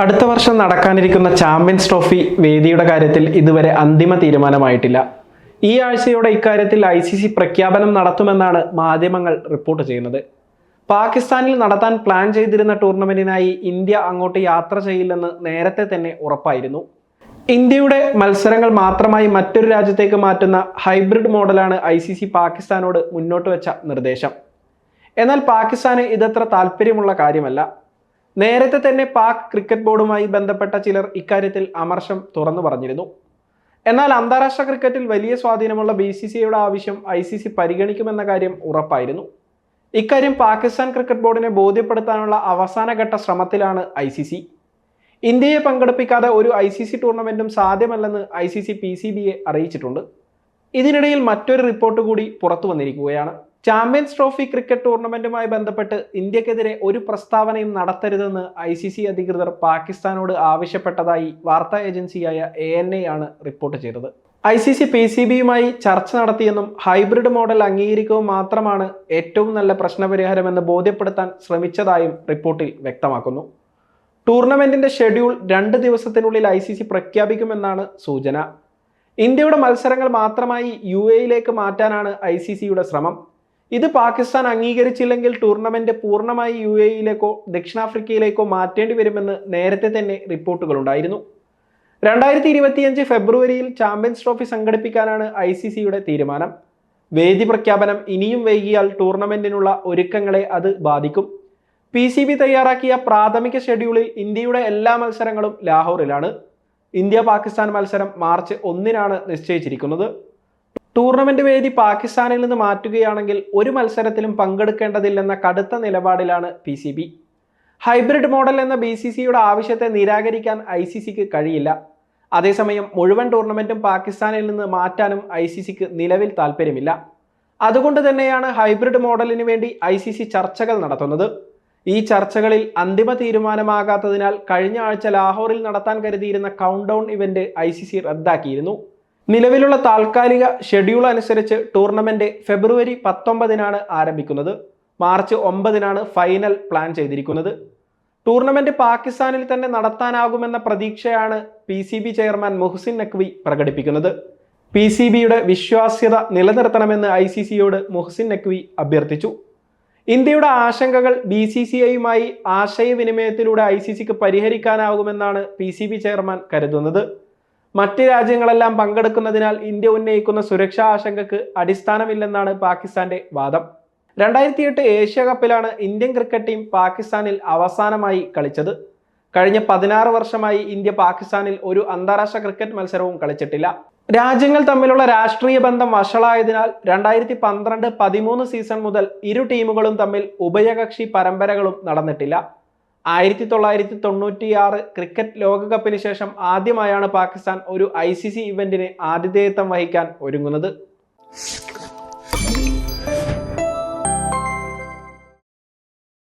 അടുത്ത വർഷം നടക്കാനിരിക്കുന്ന ചാമ്പ്യൻസ് ട്രോഫി വേദിയുടെ കാര്യത്തിൽ ഇതുവരെ അന്തിമ തീരുമാനമായിട്ടില്ല. ഈ ആഴ്ചയോടെ ഇക്കാര്യത്തിൽ ഐ സി സി പ്രഖ്യാപനം നടത്തുമെന്നാണ് മാധ്യമങ്ങൾ റിപ്പോർട്ട് ചെയ്യുന്നത്. പാകിസ്ഥാനിൽ നടത്താൻ പ്ലാൻ ചെയ്തിരുന്ന ടൂർണമെന്റിനായി ഇന്ത്യ അങ്ങോട്ട് യാത്ര ചെയ്യില്ലെന്ന് നേരത്തെ തന്നെ ഉറപ്പായിരുന്നു. ഇന്ത്യയുടെ മത്സരങ്ങൾ മാത്രമായി മറ്റൊരു രാജ്യത്തേക്ക് മാറ്റുന്ന ഹൈബ്രിഡ് മോഡലാണ് ഐ സി സി പാകിസ്ഥാനോട് മുന്നോട്ട് വെച്ച നിർദ്ദേശം. എന്നാൽ പാകിസ്ഥാന് ഇതത്ര താല്പര്യമുള്ള കാര്യമല്ല. നേരത്തെ തന്നെ പാക് ക്രിക്കറ്റ് ബോർഡുമായി ബന്ധപ്പെട്ട ചിലർ ഇക്കാര്യത്തിൽ അമർഷം തുറന്നു പറഞ്ഞിരുന്നു. എന്നാൽ അന്താരാഷ്ട്ര ക്രിക്കറ്റിൽ വലിയ സ്വാധീനമുള്ള ബി സി സിയുടെ ആവശ്യം ഐ സി സി പരിഗണിക്കുമെന്ന കാര്യം ഉറപ്പായിരുന്നു. ഇക്കാര്യം പാകിസ്ഥാൻ ക്രിക്കറ്റ് ബോർഡിനെ ബോധ്യപ്പെടുത്താനുള്ള അവസാനഘട്ട ശ്രമത്തിലാണ് ഐ സി സി. ഇന്ത്യയെ പങ്കെടുപ്പിക്കാതെ ഒരു ഐ സി സി ടൂർണമെന്റും സാധ്യമല്ലെന്ന് I C C P C ബിയെ അറിയിച്ചിട്ടുണ്ട്. ഇതിനിടയിൽ മറ്റൊരു റിപ്പോർട്ട് കൂടി പുറത്തു വന്നിരിക്കുകയാണ്. ചാമ്പ്യൻസ് ട്രോഫി ക്രിക്കറ്റ് ടൂർണമെന്റുമായി ബന്ധപ്പെട്ട് ഇന്ത്യക്കെതിരെ ഒരു പ്രസ്താവനയും നടത്തരുതെന്ന് ഐ സി സി അധികൃതർ പാകിസ്ഥാനോട് ആവശ്യപ്പെട്ടതായി വാർത്താ ഏജൻസിയായ എ എൻ എ ആണ് റിപ്പോർട്ട് ചെയ്തത്. I C C P C ബിയുമായി ചർച്ച നടത്തിയെന്നും ഹൈബ്രിഡ് മോഡൽ അംഗീകരിക്കുക മാത്രമാണ് ഏറ്റവും നല്ല പ്രശ്നപരിഹാരമെന്ന് ബോധ്യപ്പെടുത്താൻ ശ്രമിച്ചതായും റിപ്പോർട്ടിൽ വ്യക്തമാക്കുന്നു. ടൂർണമെന്റിന്റെ ഷെഡ്യൂൾ രണ്ട് ദിവസത്തിനുള്ളിൽ ഐ സി സി പ്രഖ്യാപിക്കുമെന്നാണ് സൂചന. ഇന്ത്യയുടെ മത്സരങ്ങൾ മാത്രമായി യു എയിലേക്ക് മാറ്റാനാണ് ഐ സി സിയുടെ ശ്രമം. ഇത് പാകിസ്ഥാൻ അംഗീകരിച്ചില്ലെങ്കിൽ ടൂർണമെന്റ് പൂർണമായി യു എയിലേക്കോ ദക്ഷിണാഫ്രിക്കയിലേക്കോ മാറ്റേണ്ടി വരുമെന്ന് നേരത്തെ തന്നെ റിപ്പോർട്ടുകളുണ്ടായിരുന്നു. രണ്ടായിരത്തി ഇരുപത്തിയഞ്ച് ഫെബ്രുവരിയിൽ ചാമ്പ്യൻസ് ട്രോഫി സംഘടിപ്പിക്കാനാണ് ഐ സി സിയുടെ തീരുമാനം. വേദി പ്രഖ്യാപനം ഇനിയും വൈകിയാൽ ടൂർണമെന്റിനുള്ള ഒരുക്കങ്ങളെ അത് ബാധിക്കും. പി സി ബി തയ്യാറാക്കിയ പ്രാഥമിക ഷെഡ്യൂളിൽ ഇന്ത്യയുടെ എല്ലാ മത്സരങ്ങളും ലാഹോറിലാണ്. ഇന്ത്യ പാകിസ്ഥാൻ മത്സരം മാർച്ച് ഒന്നിനാണ് നിശ്ചയിച്ചിരിക്കുന്നത്. ടൂർണമെന്റ് വേദി പാകിസ്ഥാനിൽ നിന്ന് മാറ്റുകയാണെങ്കിൽ ഒരു മത്സരത്തിലും പങ്കെടുക്കേണ്ടതില്ലെന്ന കടുത്ത നിലപാടിലാണ് P C B. Hybrid model എന്ന ബി സി സിയുടെ ആവശ്യത്തെ നിരാകരിക്കാൻ ഐ സി സിക്ക് കഴിയില്ല. അതേസമയം മുഴുവൻ ടൂർണമെന്റും പാകിസ്ഥാനിൽ നിന്ന് മാറ്റാനും ഐ സി സിക്ക് നിലവിൽ താല്പര്യമില്ല. അതുകൊണ്ട് തന്നെയാണ് ഹൈബ്രിഡ് മോഡലിന് വേണ്ടി ഐ സി സി ചർച്ചകൾ നടത്തുന്നത്. ഈ ചർച്ചകളിൽ അന്തിമ തീരുമാനമാകാത്തതിനാൽ കഴിഞ്ഞ ആഴ്ച ലാഹോറിൽ നടത്താൻ കരുതിയിരുന്ന countdown event I C C റദ്ദാക്കിയിരുന്നു. നിലവിലുള്ള താൽക്കാലിക ഷെഡ്യൂൾ അനുസരിച്ച് ടൂർണമെന്റ് ഫെബ്രുവരി പത്തൊമ്പതിനാണ് ആരംഭിക്കുന്നത്. മാർച്ച് ഒമ്പതിനാണ് ഫൈനൽ പ്ലാൻ ചെയ്തിരിക്കുന്നത്. ടൂർണമെന്റ് പാകിസ്ഥാനിൽ തന്നെ നടത്താനാകുമെന്ന പ്രതീക്ഷയാണ് P C B chairman Mohsin Naqvi പ്രകടിപ്പിക്കുന്നത്. പി സി ബിയുടെ വിശ്വാസ്യത നിലനിർത്തണമെന്ന് ഐ സി സിയോട് മുഹ്സിൻ നഖ്വി അഭ്യർത്ഥിച്ചു. ഇന്ത്യയുടെ ആശങ്കകൾ ബി സി സി ഐയുമായി ആശയവിനിമയത്തിലൂടെ ഐ സി സിക്ക് പരിഹരിക്കാനാകുമെന്നാണ് പി സി ബി ചെയർമാൻ കരുതുന്നത്. മറ്റ് രാജ്യങ്ങളെല്ലാം പങ്കെടുക്കുന്നതിനാൽ ഇന്ത്യ ഉന്നയിക്കുന്ന സുരക്ഷാ ആശങ്കക്ക് അടിസ്ഥാനമില്ലെന്നാണ് പാകിസ്ഥാന്റെ വാദം. രണ്ടായിരത്തി എട്ട് ഏഷ്യ കപ്പിലാണ് ഇന്ത്യൻ ക്രിക്കറ്റ് ടീം പാകിസ്ഥാനിൽ അവസാനമായി കളിച്ചത്. കഴിഞ്ഞ പതിനാറ് വർഷമായി ഇന്ത്യ പാകിസ്ഥാനിൽ ഒരു അന്താരാഷ്ട്ര ക്രിക്കറ്റ് മത്സരവും കളിച്ചിട്ടില്ല. രാജ്യങ്ങൾ തമ്മിലുള്ള രാഷ്ട്രീയ ബന്ധം വഷളായതിനാൽ രണ്ടായിരത്തി പന്ത്രണ്ട് പതിമൂന്ന് സീസൺ മുതൽ ഇരു ടീമുകളും തമ്മിൽ ഉഭയകക്ഷി പരമ്പരകളും നടന്നിട്ടില്ല. ആയിരത്തി തൊള്ളായിരത്തി തൊണ്ണൂറ്റിയാറ് ക്രിക്കറ്റ് ലോകകപ്പിന് ശേഷം ആദ്യമായാണ് പാകിസ്ഥാൻ ഒരു ഐ സി സി ഇവന്റിന് ആതിഥേയത്വം വഹിക്കാൻ ഒരുങ്ങുന്നത്.